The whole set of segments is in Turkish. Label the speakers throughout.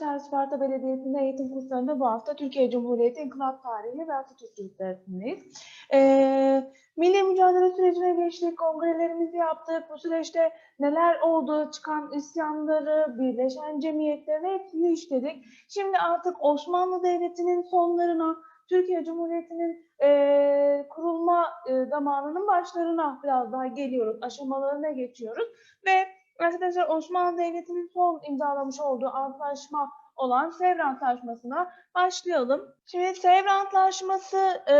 Speaker 1: Arkadaşlar, Sparta Belediyesi'nde eğitim kurslarında bu hafta Türkiye Cumhuriyeti İnkılap Tarihi ve Atatürk dersindeyiz. Ee, milli mücadele sürecine geçtik, kongrelerimizi yaptık. Bu süreçte neler oldu, çıkan isyanları, birleşen cemiyetleri hepsini işledik. Şimdi artık Osmanlı Devleti'nin sonlarına, Türkiye Cumhuriyeti'nin e, kurulma e, zamanının başlarına biraz daha geliyoruz, aşamalarına geçiyoruz ve Arkadaşlar Osmanlı Devleti'nin son imzalamış olduğu antlaşma olan Sevr Antlaşması'na başlayalım. Şimdi Sevr Antlaşması e,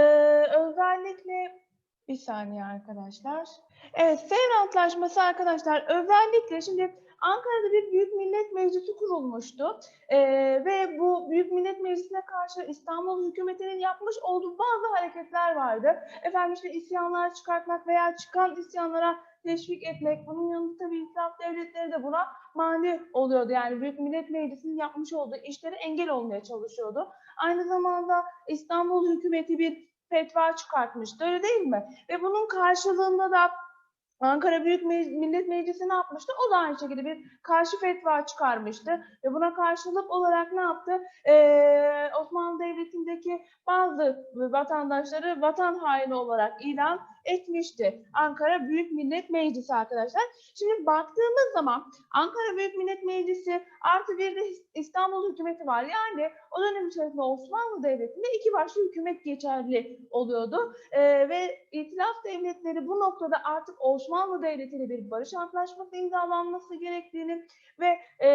Speaker 1: özellikle bir saniye arkadaşlar. Evet Sevr Antlaşması arkadaşlar özellikle şimdi Ankara'da bir Büyük Millet Meclisi kurulmuştu E, ve bu Büyük Millet Meclisi'ne karşı İstanbul hükümetinin yapmış olduğu bazı hareketler vardı. Efendim işte isyanlar çıkartmak veya çıkan isyanlara teşvik etmek, bunun yanında tabii itilaf devletleri de buna mani oluyordu. Yani Büyük Millet Meclisi'nin yapmış olduğu işlere engel olmaya çalışıyordu. Aynı zamanda İstanbul hükümeti bir fetva çıkartmıştı öyle değil mi? Ve bunun karşılığında da Ankara Büyük Millet Meclisi ne yapmıştı? O da aynı şekilde bir karşı fetva çıkarmıştı. Ve buna karşılık olarak ne yaptı? Ee, Osmanlı Devleti'ndeki bazı vatandaşları vatan haini olarak ilan etmişti. Ankara Büyük Millet Meclisi arkadaşlar. Şimdi baktığımız zaman Ankara Büyük Millet Meclisi artı bir de İstanbul hükümeti var. Yani o dönem içerisinde Osmanlı Devleti'nde iki başlı hükümet geçerli oluyordu. Ee, ve itilaf devletleri bu noktada artık Osmanlı Devleti ile bir barış antlaşması imzalanması gerektiğini ve e,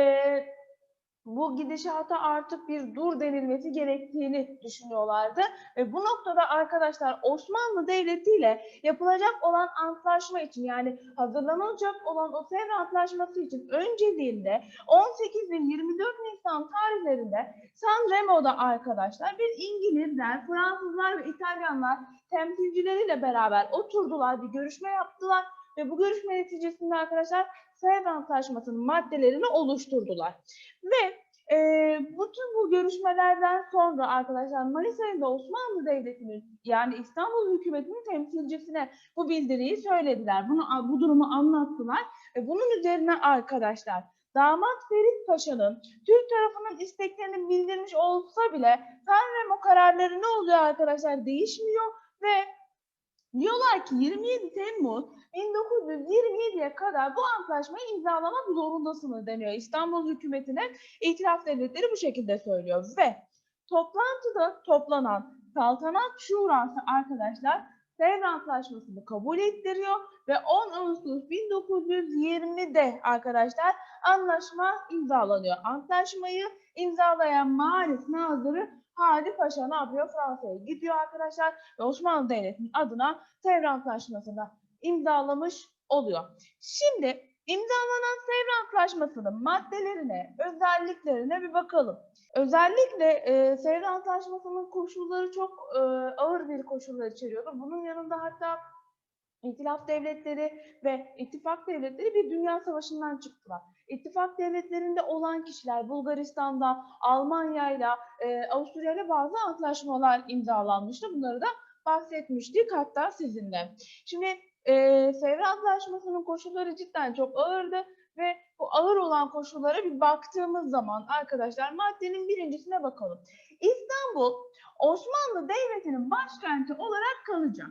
Speaker 1: bu gidişata artık bir dur denilmesi gerektiğini düşünüyorlardı. Ve bu noktada arkadaşlar Osmanlı Devleti ile yapılacak olan antlaşma için yani hazırlanacak olan o Sevr Antlaşması için önceliğinde 18 ve 24 Nisan tarihlerinde San Remo'da arkadaşlar bir İngilizler, Fransızlar ve İtalyanlar temsilcileriyle beraber oturdular, bir görüşme yaptılar ve bu görüşme neticesinde arkadaşlar Sevr Antlaşması'nın maddelerini oluşturdular. Ve e, bütün bu görüşmelerden sonra arkadaşlar Mayıs ayında Osmanlı Devleti'nin yani İstanbul hükümetinin temsilcisine bu bildiriyi söylediler. Bunu bu durumu anlattılar ve bunun üzerine arkadaşlar Damat Ferit Paşa'nın Türk tarafının isteklerini bildirmiş olsa bile Sanremo kararları ne oluyor arkadaşlar değişmiyor ve Diyorlar ki 27 Temmuz 1927'ye kadar bu antlaşmayı imzalamak zorundasınız deniyor. İstanbul hükümetine itiraf devletleri bu şekilde söylüyor ve toplantıda toplanan Saltanat Şurası arkadaşlar Sevr Antlaşması'nı kabul ettiriyor ve 10 Ağustos 1920'de arkadaşlar anlaşma imzalanıyor. Antlaşmayı imzalayan Maris Nazırı Hadi Paşa ne yapıyor? Fransa'ya gidiyor arkadaşlar ve Osmanlı Devleti'nin adına Sevr Antlaşması'nı imzalamış oluyor. Şimdi imzalanan Sevr Antlaşması'nın maddelerine, özelliklerine bir bakalım. Özellikle e, Sevr Antlaşması'nın koşulları çok e, ağır bir koşullar içeriyordu. Bunun yanında hatta İtilaf devletleri ve ittifak devletleri bir dünya savaşından çıktılar. İttifak devletlerinde olan kişiler Bulgaristan'da, Almanya'yla, e, Avusturya'yla bazı antlaşmalar imzalanmıştı. Bunları da bahsetmiştik hatta sizinle. Şimdi e, Sevr Antlaşması'nın koşulları cidden çok ağırdı ve bu ağır olan koşullara bir baktığımız zaman arkadaşlar maddenin birincisine bakalım. İstanbul Osmanlı Devleti'nin başkenti olarak kalacak.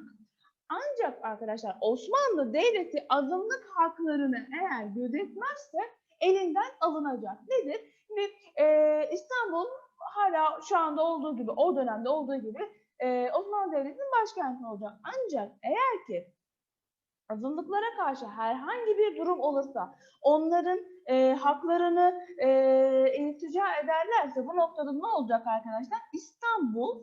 Speaker 1: Ancak arkadaşlar Osmanlı Devleti azınlık haklarını eğer gözetmezse elinden alınacak. Nedir? Şimdi e, İstanbul hala şu anda olduğu gibi, o dönemde olduğu gibi e, Osmanlı Devleti'nin başkenti olacak. Ancak eğer ki azınlıklara karşı herhangi bir durum olursa, onların e, haklarını e, iltica ederlerse bu noktada ne olacak arkadaşlar? İstanbul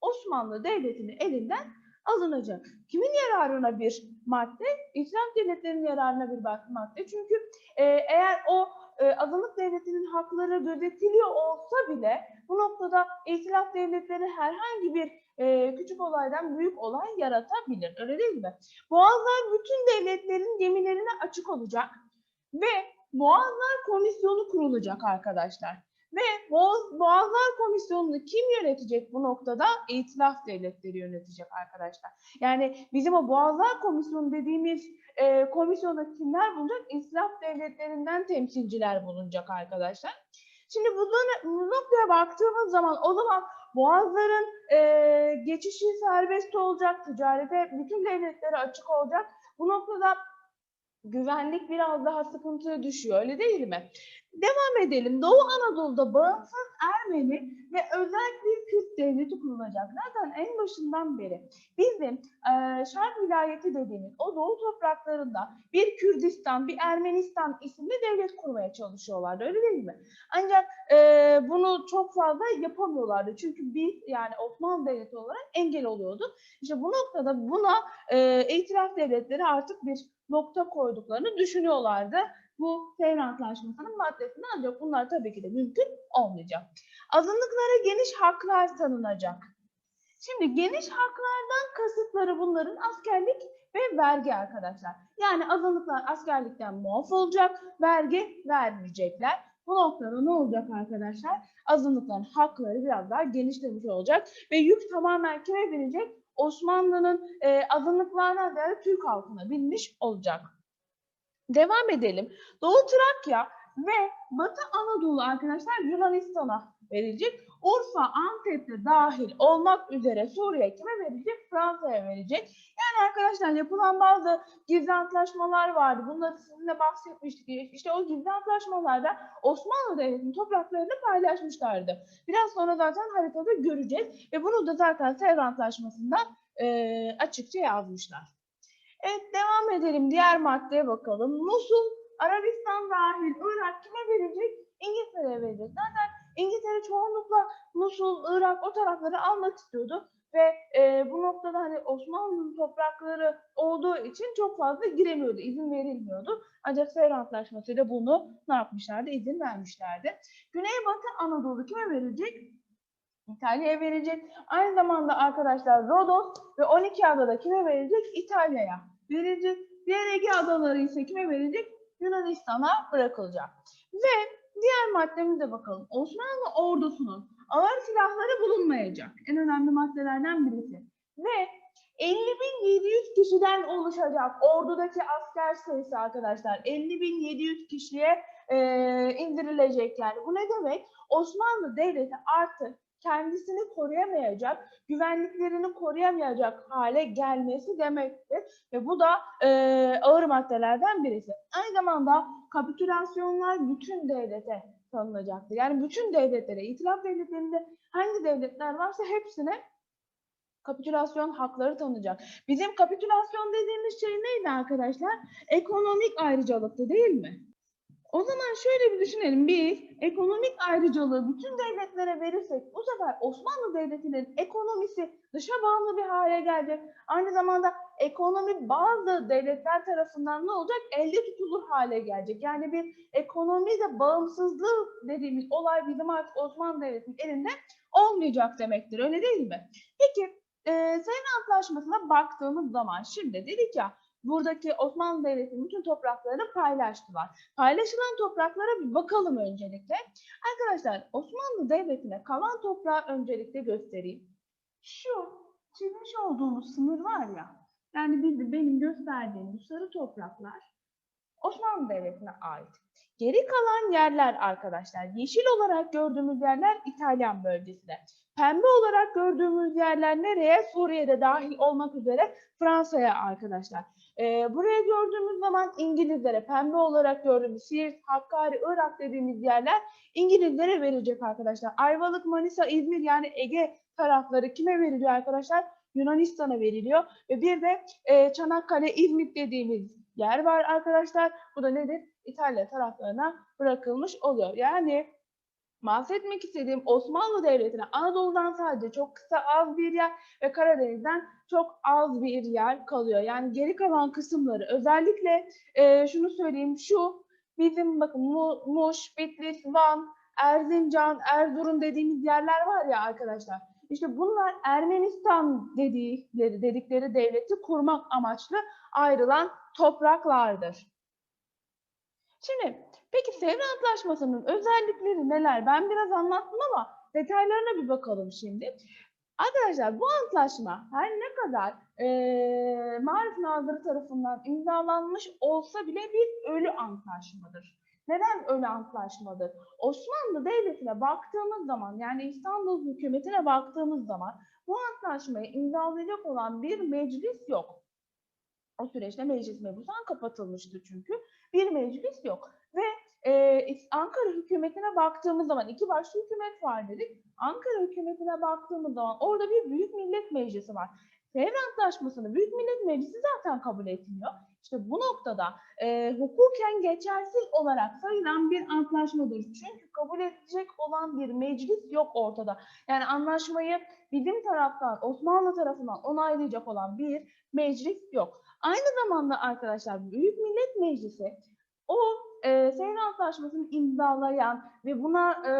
Speaker 1: Osmanlı Devleti'nin elinden alınacak. Kimin yararına bir madde? İslam devletlerinin yararına bir madde. Çünkü e, eğer o e, azınlık devletinin hakları gözetiliyor olsa bile bu noktada itilaf devletleri herhangi bir e, küçük olaydan büyük olay yaratabilir. Öyle değil mi? Boğazlar bütün devletlerin gemilerine açık olacak ve Boğazlar Komisyonu kurulacak arkadaşlar. Ve Boğaz, Boğazlar Komisyonu'nu kim yönetecek bu noktada? İtilaf devletleri yönetecek arkadaşlar. Yani bizim o Boğazlar Komisyonu dediğimiz e, komisyonda kimler bulunacak? İtilaf devletlerinden temsilciler bulunacak arkadaşlar. Şimdi bu, bu noktaya baktığımız zaman o zaman boğazların e, geçişi serbest olacak, ticarete bütün devletlere açık olacak. Bu noktada güvenlik biraz daha sıkıntıya düşüyor öyle değil mi? Devam edelim. Doğu Anadolu'da bağımsız Ermeni ve özel bir Kürt devleti kurulacak. Zaten en başından beri bizim e, Şark vilayeti dediğimiz o doğu topraklarında bir Kürdistan, bir Ermenistan isimli devlet kurmaya çalışıyorlardı öyle değil mi? Ancak e, bunu çok fazla yapamıyorlardı. Çünkü biz yani Osmanlı Devleti olarak engel oluyorduk. İşte bu noktada buna e, itiraf devletleri artık bir nokta koyduklarını düşünüyorlardı. Bu Sevr Antlaşması'nın maddesinde ancak bunlar tabii ki de mümkün olmayacak. Azınlıklara geniş haklar tanınacak. Şimdi geniş haklardan kasıtları bunların askerlik ve vergi arkadaşlar. Yani azınlıklar askerlikten muaf olacak, vergi vermeyecekler. Bu noktada ne olacak arkadaşlar? Azınlıkların hakları biraz daha genişlemiş olacak ve yük tamamen kime binecek? Osmanlı'nın e, azınlıklarına ziyade Türk halkına binmiş olacak. Devam edelim. Doğu Trakya ve Batı Anadolu arkadaşlar Yunanistan'a verilecek. Urfa, Antep'te dahil olmak üzere Suriye kime verecek? Fransa'ya verecek. Yani arkadaşlar yapılan bazı gizli antlaşmalar vardı. Bunları sizinle bahsetmiştik. İşte o gizli antlaşmalarda Osmanlı Devleti'nin topraklarını paylaşmışlardı. Biraz sonra zaten haritada göreceğiz. Ve bunu da zaten Sevr Antlaşması'ndan e, açıkça yazmışlar. Evet devam edelim. Diğer maddeye bakalım. Musul, Arabistan dahil Irak kime verecek? İngiltere'ye verecek. Zaten İngiltere çoğunlukla Musul, Irak o tarafları almak istiyordu. Ve e, bu noktada hani Osmanlı'nın toprakları olduğu için çok fazla giremiyordu, izin verilmiyordu. Ancak Sevr Antlaşması'yla bunu ne yapmışlardı? İzin vermişlerdi. Güneybatı Anadolu kime verecek? İtalya'ya verecek. Aynı zamanda arkadaşlar Rodos ve 12 adada kime verecek? İtalya'ya verecek. Diğer Ege adaları ise kime verecek? Yunanistan'a bırakılacak. Ve diğer maddemize bakalım. Osmanlı ordusunun ağır silahları bulunmayacak. En önemli maddelerden birisi. Ve 50.700 kişiden oluşacak ordudaki asker sayısı arkadaşlar 50.700 kişiye e, indirilecek yani. Bu ne demek? Osmanlı Devleti artık kendisini koruyamayacak, güvenliklerini koruyamayacak hale gelmesi demektir. Ve bu da e, ağır maddelerden birisi. Aynı zamanda kapitülasyonlar bütün devlete tanınacaktır. Yani bütün devletlere, itilaf devletlerinde hangi devletler varsa hepsine kapitülasyon hakları tanınacak. Bizim kapitülasyon dediğimiz şey neydi arkadaşlar? Ekonomik ayrıcalıktı değil mi? O zaman şöyle bir düşünelim. Biz ekonomik ayrıcalığı bütün devletlere verirsek bu sefer Osmanlı Devleti'nin ekonomisi dışa bağımlı bir hale gelecek. Aynı zamanda ekonomi bazı devletler tarafından ne olacak? Elde tutulur hale gelecek. Yani bir ekonomide bağımsızlığı dediğimiz olay bizim artık Osmanlı Devleti'nin elinde olmayacak demektir. Öyle değil mi? Peki e, Sayın Antlaşması'na baktığımız zaman şimdi dedik ya buradaki Osmanlı Devleti'nin bütün topraklarını paylaştılar. Paylaşılan topraklara bir bakalım öncelikle. Arkadaşlar Osmanlı Devleti'ne kalan toprağı öncelikle göstereyim. Şu çizmiş olduğumuz sınır var ya, yani benim gösterdiğim bu sarı topraklar Osmanlı Devleti'ne ait. Geri kalan yerler arkadaşlar, yeşil olarak gördüğümüz yerler İtalyan bölgesinde. Pembe olarak gördüğümüz yerler nereye? Suriye'de dahil olmak üzere Fransa'ya arkadaşlar. Ee, buraya gördüğümüz zaman İngilizlere, pembe olarak gördüğümüz Siirt, Hakkari, Irak dediğimiz yerler İngilizlere verecek arkadaşlar. Ayvalık, Manisa, İzmir yani Ege tarafları kime veriliyor arkadaşlar? Yunanistan'a veriliyor. Ve bir de e, Çanakkale, İzmit dediğimiz yer var arkadaşlar. Bu da nedir? İtalya taraflarına bırakılmış oluyor. Yani bahsetmek istediğim Osmanlı Devleti'ne Anadolu'dan sadece çok kısa az bir yer ve Karadeniz'den çok az bir yer kalıyor. Yani geri kalan kısımları özellikle e, şunu söyleyeyim şu bizim bakın Mu- Muş, Bitlis, Van, Erzincan, Erzurum dediğimiz yerler var ya arkadaşlar. İşte bunlar Ermenistan dedikleri, dedikleri devleti kurmak amaçlı ayrılan topraklardır. Şimdi peki Sevr Antlaşması'nın özellikleri neler? Ben biraz anlattım ama detaylarına bir bakalım şimdi. Arkadaşlar bu antlaşma her ne kadar eee Marif Nazırı tarafından imzalanmış olsa bile bir ölü antlaşmadır. Neden öyle antlaşmadır? Osmanlı Devleti'ne baktığımız zaman yani İstanbul hükümetine baktığımız zaman bu antlaşmayı imzalayacak olan bir meclis yok. O süreçte meclis mebusan kapatılmıştı çünkü. Bir meclis yok. Ve e, Ankara hükümetine baktığımız zaman iki başlı hükümet var dedik. Ankara hükümetine baktığımız zaman orada bir Büyük Millet Meclisi var. Sevr Antlaşması'nı Büyük Millet Meclisi zaten kabul etmiyor. İşte bu noktada e, hukuken geçersiz olarak sayılan bir antlaşmadır. Çünkü kabul edecek olan bir meclis yok ortada. Yani anlaşmayı bizim taraftan, Osmanlı tarafından onaylayacak olan bir meclis yok. Aynı zamanda arkadaşlar Büyük Millet Meclisi o e, Sevr Antlaşması'nı imzalayan ve buna e,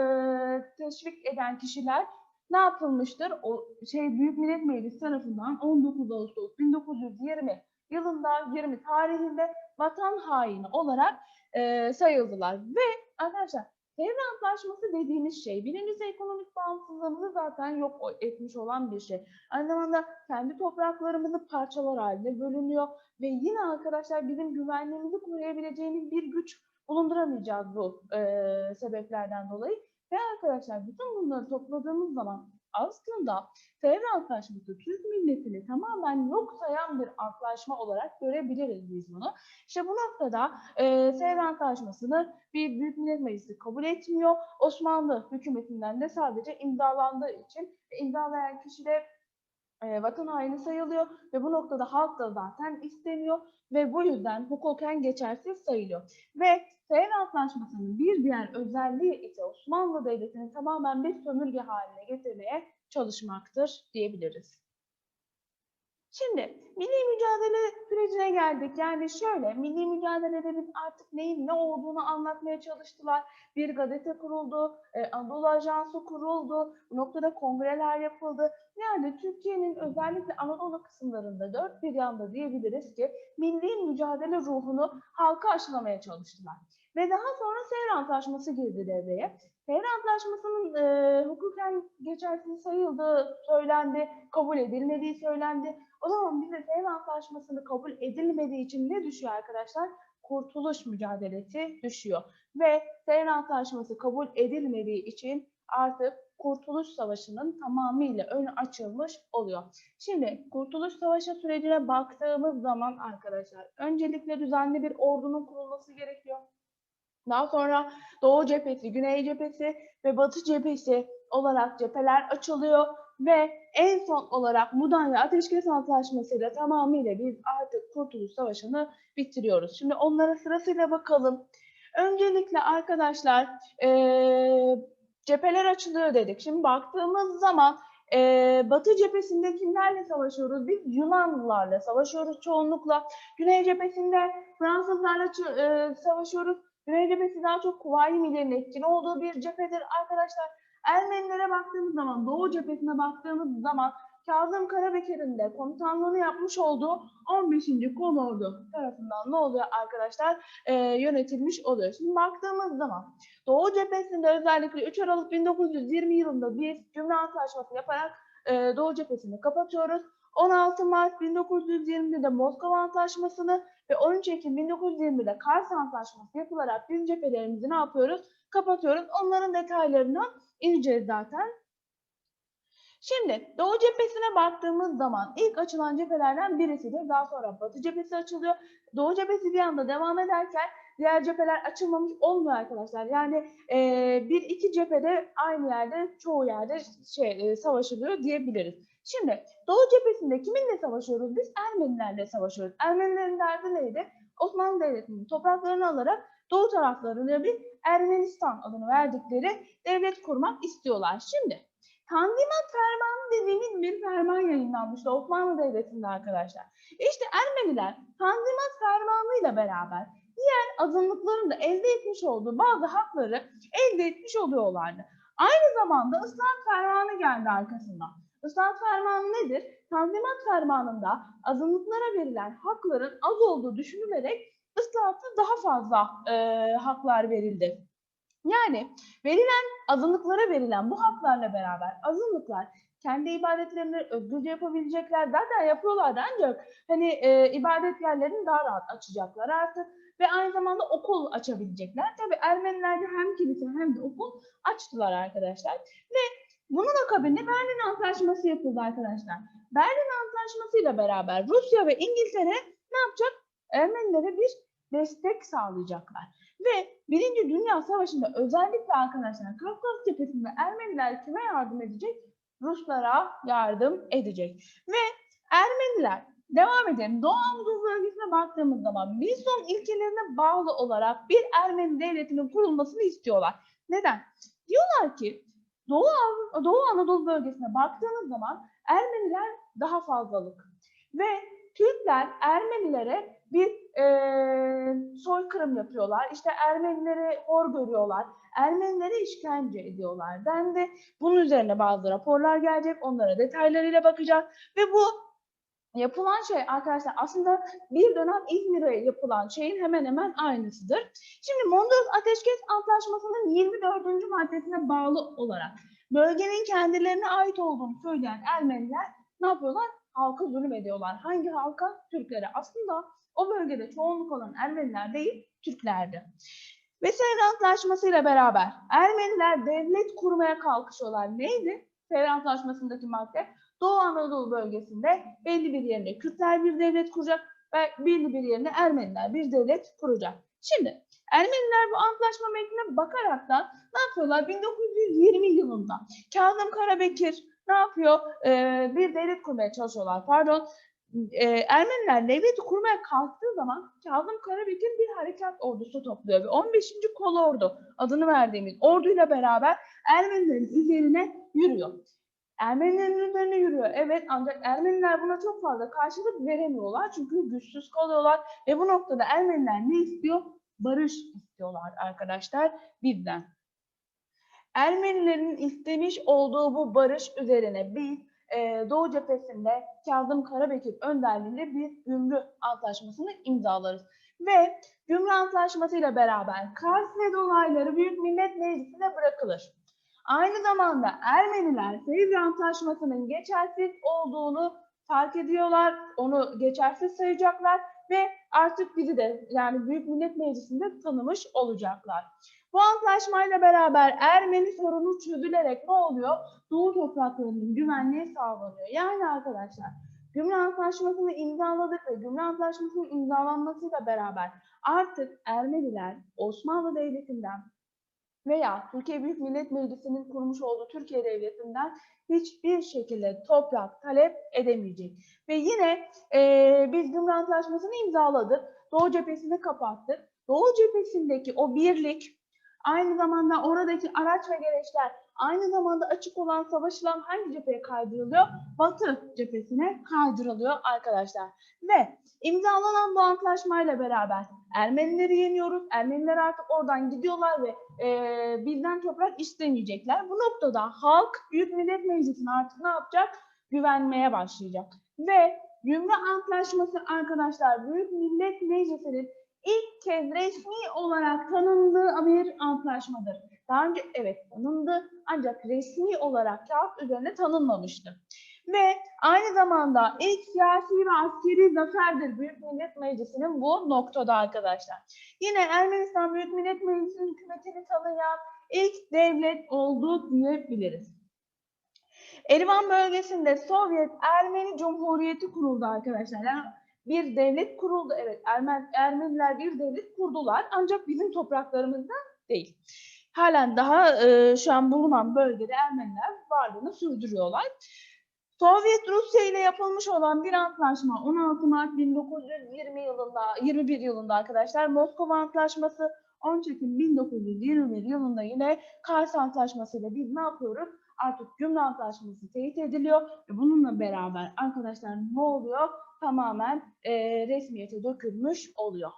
Speaker 1: teşvik eden kişiler ne yapılmıştır? O şey Büyük Millet Meclisi tarafından 19 Ağustos 1920 yılında 20 tarihinde vatan haini olarak e, sayıldılar. Ve arkadaşlar Devre Antlaşması dediğimiz şey birincisi ekonomik bağımsızlığımızı zaten yok etmiş olan bir şey. Aynı zamanda kendi topraklarımızı parçalar halinde bölünüyor ve yine arkadaşlar bizim güvenliğimizi koruyabileceğimiz bir güç bulunduramayacağız bu e, sebeplerden dolayı. Ve arkadaşlar bütün bunları topladığımız zaman aslında Sevr Antlaşması Türk milletini tamamen yok sayan bir antlaşma olarak görebiliriz biz bunu. İşte bu noktada e, Sevr Antlaşması'nı bir Büyük Millet Meclisi kabul etmiyor. Osmanlı hükümetinden de sadece imzalandığı için imzalayan kişiler e, vatan haini sayılıyor ve bu noktada halk da zaten isteniyor ve bu yüzden hukuken geçersiz sayılıyor. Ve Sevr Antlaşması'nın bir diğer özelliği ise Osmanlı Devleti'ni tamamen bir sömürge haline getirmeye çalışmaktır diyebiliriz. Şimdi milli mücadele sürecine geldik. Yani şöyle milli mücadelede biz artık neyin ne olduğunu anlatmaya çalıştılar. Bir gazete kuruldu, e, Anadolu Ajansı kuruldu, bu noktada kongreler yapıldı. Yani Türkiye'nin özellikle Anadolu kısımlarında dört bir yanda diyebiliriz ki milli mücadele ruhunu halka aşılamaya çalıştılar. Ve daha sonra Sevr Antlaşması girdi devreye. Sevr Antlaşması'nın e, hukuken geçersiz sayıldığı söylendi, kabul edilmediği söylendi. O zaman bize Sevr Antlaşması'nı kabul edilmediği için ne düşüyor arkadaşlar? Kurtuluş mücadelesi düşüyor. Ve Sevr Antlaşması kabul edilmediği için artık Kurtuluş Savaşı'nın tamamıyla önü açılmış oluyor. Şimdi Kurtuluş Savaşı sürecine baktığımız zaman arkadaşlar öncelikle düzenli bir ordunun kurulması gerekiyor. Daha sonra Doğu cephesi, Güney cephesi ve Batı cephesi olarak cepheler açılıyor ve en son olarak Mudanya Ateşkes Antlaşması'yla tamamıyla biz artık Kurtuluş Savaşı'nı bitiriyoruz. Şimdi onlara sırasıyla bakalım. Öncelikle arkadaşlar ee, cepheler açılıyor dedik. Şimdi baktığımız zaman e, Batı cephesinde kimlerle savaşıyoruz? Biz Yunanlılarla savaşıyoruz çoğunlukla. Güney cephesinde Fransızlarla e, savaşıyoruz. Güney cephesi daha çok Kuvayi Milliye'nin etkili olduğu bir cephedir arkadaşlar. Ermenilere baktığımız zaman, Doğu cephesine baktığımız zaman Kazım Karabekir'in de komutanlığını yapmış olduğu 15. Kolordu tarafından ne oluyor arkadaşlar? Ee, yönetilmiş oluyor. Şimdi baktığımız zaman Doğu cephesinde özellikle 3 Aralık 1920 yılında biz cümle antlaşması yaparak e, Doğu cephesini kapatıyoruz. 16 Mart 1920'de de Moskova Antlaşması'nı ve 13 Ekim 1920'de Kars Antlaşması yapılarak biz cephelerimizi ne yapıyoruz? Kapatıyoruz. Onların detaylarını ineceğiz zaten. Şimdi Doğu cephesine baktığımız zaman ilk açılan cephelerden birisidir. Daha sonra Batı cephesi açılıyor. Doğu cephesi bir anda devam ederken diğer cepheler açılmamış olmuyor arkadaşlar. Yani e, bir iki cephede aynı yerde çoğu yerde şey e, savaşılıyor diyebiliriz. Şimdi Doğu cephesinde kiminle savaşıyoruz? Biz Ermenilerle savaşıyoruz. Ermenilerin derdi neydi? Osmanlı Devleti'nin topraklarını alarak Doğu taraflarına bir Ermenistan adını verdikleri devlet kurmak istiyorlar. Şimdi Tanzimat Fermanı dediğimiz bir ferman yayınlanmıştı Osmanlı Devleti'nde arkadaşlar. İşte Ermeniler Tanzimat Fermanı ile beraber diğer azınlıkların da elde etmiş olduğu bazı hakları elde etmiş oluyorlardı. Aynı zamanda ıslahat fermanı geldi arkasından. Islahat fermanı nedir? Tanzimat fermanında azınlıklara verilen hakların az olduğu düşünülerek ıslahatı daha fazla e, haklar verildi. Yani verilen azınlıklara verilen bu haklarla beraber azınlıklar kendi ibadetlerini özgürce yapabilecekler. Zaten yapıyorlar ancak hani e, ibadet yerlerini daha rahat açacaklar artık. Ve aynı zamanda okul açabilecekler. Tabii Ermeniler de hem kilise hem de okul açtılar arkadaşlar. Ve bunun akabinde Berlin Antlaşması yapıldı arkadaşlar. Berlin Antlaşması ile beraber Rusya ve İngiltere ne yapacak? Ermenilere bir destek sağlayacaklar. Ve Birinci Dünya Savaşı'nda özellikle arkadaşlar Kafkas cephesinde Ermeniler kime yardım edecek? Ruslara yardım edecek. Ve Ermeniler devam edelim. Doğu Anadolu bölgesine baktığımız zaman Wilson ilkelerine bağlı olarak bir Ermeni devletinin kurulmasını istiyorlar. Neden? Diyorlar ki Doğu, Doğu Anadolu bölgesine baktığınız zaman Ermeniler daha fazlalık. Ve Türkler Ermenilere bir eee soykırım yapıyorlar. İşte Ermenileri hor görüyorlar. Ermenilere işkence ediyorlar. Dendi. Bunun üzerine bazı raporlar gelecek. Onlara detaylarıyla bakacağız. Ve bu yapılan şey arkadaşlar aslında bir dönem İzmir'e yapılan şeyin hemen hemen aynısıdır. Şimdi Mondros Ateşkes Antlaşması'nın 24. maddesine bağlı olarak bölgenin kendilerine ait olduğunu söyleyen Ermeniler ne yapıyorlar? Halka zulüm ediyorlar. Hangi halka? Türklere. Aslında o bölgede çoğunluk olan Ermeniler değil, Türklerdi. Ve Sevr Antlaşması ile beraber Ermeniler devlet kurmaya kalkışıyorlar. Neydi? Sevr Antlaşması'ndaki madde Doğu Anadolu bölgesinde belli bir yerine Kürtler bir devlet kuracak ve belli bir yerine Ermeniler bir devlet kuracak. Şimdi Ermeniler bu antlaşma metnine bakaraktan ne yapıyorlar? 1920 yılında Kazım Karabekir ne yapıyor? Ee, bir devlet kurmaya çalışıyorlar. Pardon. Ee, Ermeniler devleti kurmaya kalktığı zaman Kazım Karabekir bir harekat ordusu topluyor ve 15. Kolordu adını verdiğimiz orduyla beraber Ermenilerin üzerine yürüyor. Ermenilerin üzerine yürüyor. Evet ancak Ermeniler buna çok fazla karşılık veremiyorlar. Çünkü güçsüz kalıyorlar. Ve bu noktada Ermeniler ne istiyor? Barış istiyorlar arkadaşlar bizden. Ermenilerin istemiş olduğu bu barış üzerine biz e, Doğu cephesinde Kazım Karabekir önderliğinde bir gümrük antlaşmasını imzalarız. Ve gümrük antlaşması ile beraber Kars ve dolayları Büyük Millet Meclisi'ne bırakılır. Aynı zamanda Ermeniler Sevr Antlaşması'nın geçersiz olduğunu fark ediyorlar, onu geçersiz sayacaklar ve artık bizi de yani Büyük Millet Meclisi'nde tanımış olacaklar. Bu antlaşmayla beraber Ermeni sorunu çözülerek ne oluyor? Doğu topraklarının güvenliği sağlanıyor. Yani arkadaşlar Gümrük Antlaşması'nı imzaladık ve Gümrük Antlaşması'nın imzalanmasıyla beraber artık Ermeniler Osmanlı Devleti'nden veya Türkiye Büyük Millet Meclisi'nin kurmuş olduğu Türkiye Devleti'nden hiçbir şekilde toprak talep edemeyecek. Ve yine eee biz Gümrük Antlaşması'nı imzaladık. Doğu cephesini kapattık. Doğu cephesindeki o birlik aynı zamanda oradaki araç ve gereçler aynı zamanda açık olan savaşılan hangi cepheye kaydırılıyor? Batı cephesine kaydırılıyor arkadaşlar. Ve imzalanan bu antlaşmayla beraber Ermenileri yeniyoruz. Ermeniler artık oradan gidiyorlar ve e, bizden toprak istemeyecekler. Bu noktada halk Büyük Millet Meclisi'ne artık ne yapacak? Güvenmeye başlayacak. Ve Gümrük Antlaşması arkadaşlar Büyük Millet Meclisi'nin ilk kez resmi olarak tanındığı bir antlaşmadır. Daha önce evet tanındı ancak resmi olarak kağıt üzerine tanınmamıştı. Ve aynı zamanda ilk siyasi ve askeri zaferdir Büyük Millet Meclisi'nin bu noktada arkadaşlar. Yine Ermenistan Büyük Millet Meclisi'nin hükümetini tanıyan ilk devlet olduğu diyebiliriz. Erivan bölgesinde Sovyet Ermeni Cumhuriyeti kuruldu arkadaşlar. Yani bir devlet kuruldu. Evet Ermen, Ermeniler bir devlet kurdular ancak bizim topraklarımızda değil. Halen daha e, şu an bulunan bölgede Ermeniler varlığını sürdürüyorlar. Sovyet Rusya ile yapılmış olan bir antlaşma 16 Mart 1920 yılında 21 yılında arkadaşlar Moskova Antlaşması 10 Ekim 1921 yılında yine Kars Antlaşması ile biz ne yapıyoruz? Artık Gümrük Antlaşması teyit ediliyor ve bununla beraber arkadaşlar ne oluyor? Tamamen e, resmiyete dökülmüş oluyor.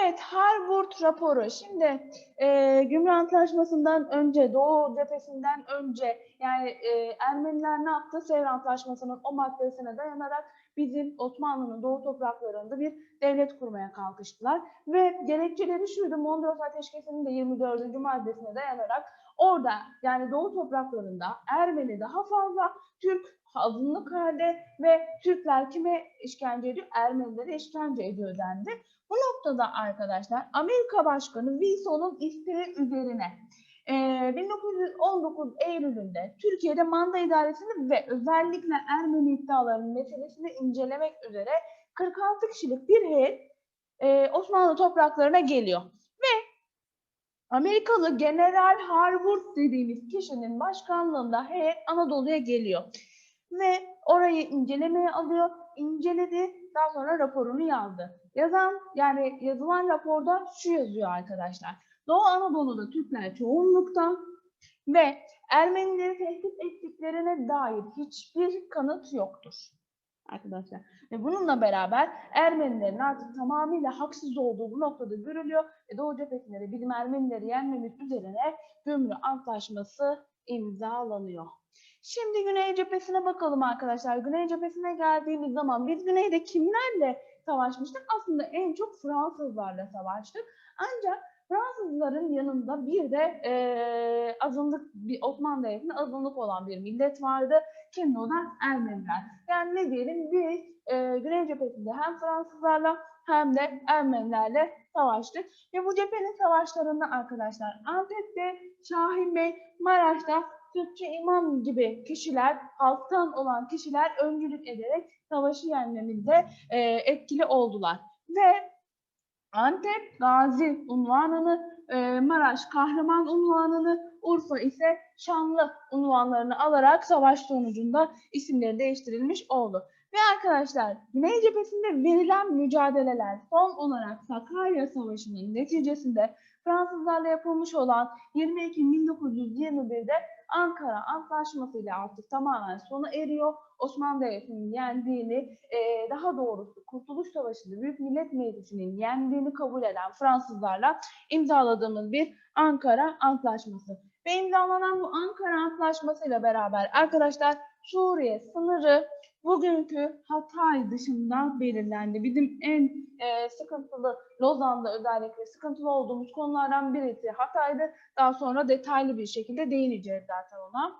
Speaker 1: Evet, Harvard raporu. Şimdi e, Gümrük Antlaşması'ndan önce, Doğu cephesinden önce yani e, Ermeniler ne yaptı? Sevr Antlaşması'nın o maddesine dayanarak bizim Osmanlı'nın doğu topraklarında bir devlet kurmaya kalkıştılar. Ve gerekçeleri şuydu, Mondros Ateşkesi'nin de 24. maddesine dayanarak orada yani doğu topraklarında Ermeni daha fazla, Türk azınlık halde ve Türkler kime işkence ediyor? Ermenilere işkence ediyor dendi. Bu noktada arkadaşlar Amerika Başkanı Wilson'un isteği üzerine e, 1919 Eylül'ünde Türkiye'de manda idaresini ve özellikle Ermeni iddialarının meselesini incelemek üzere 46 kişilik bir heyet e, Osmanlı topraklarına geliyor. Ve Amerikalı General Harwood dediğimiz kişinin başkanlığında heyet Anadolu'ya geliyor. Ve orayı incelemeye alıyor, inceledi, daha sonra raporunu yazdı. Yazan yani yazılan raporda şu yazıyor arkadaşlar. Doğu Anadolu'da Türkler çoğunlukta ve Ermenileri tehdit ettiklerine dair hiçbir kanıt yoktur. Arkadaşlar. Ve bununla beraber Ermenilerin artık tamamıyla haksız olduğu bu noktada görülüyor ve Doğu cephesinde de bizim Ermenileri yenmemiz üzerine Gümrü Antlaşması imzalanıyor. Şimdi Güney cephesine bakalım arkadaşlar. Güney cephesine geldiğimiz zaman biz Güney'de kimlerle savaşmıştık? Aslında en çok Fransızlarla savaştık. Ancak Fransızların yanında bir de eee, azınlık, bir Osmanlı Devleti'nde azınlık olan bir millet vardı. Kimdi o da? Ermeniler. Yani ne diyelim biz eee Güney cephesinde hem Fransızlarla hem de Ermenilerle savaştık. Ve bu cephenin savaşlarında arkadaşlar Antep'te Şahin Bey, Maraş'ta Türkçe imam gibi kişiler, halktan olan kişiler öncülük ederek savaşı yenmemizde eee, etkili oldular. Ve Antep Gazi unvanını, e, Maraş Kahraman unvanını, Urfa ise Şanlı unvanlarını alarak savaş sonucunda isimleri değiştirilmiş oldu. Ve arkadaşlar Güney cephesinde verilen mücadeleler son olarak Sakarya Savaşı'nın neticesinde Fransızlarla yapılmış olan 20 Ekim 1921'de Ankara Antlaşması ile artık tamamen sona eriyor. Osmanlı Devleti'nin yendiğini, e, daha doğrusu Kurtuluş Savaşı'nda Büyük Millet Meclisi'nin yendiğini kabul eden Fransızlarla imzaladığımız bir Ankara Antlaşması. Ve imzalanan bu Ankara Antlaşması ile beraber arkadaşlar Suriye sınırı bugünkü Hatay dışında belirlendi. Bizim en e, sıkıntılı Lozan'da özellikle sıkıntılı olduğumuz konulardan birisi Hatay'dı. Daha sonra detaylı bir şekilde değineceğiz zaten ona.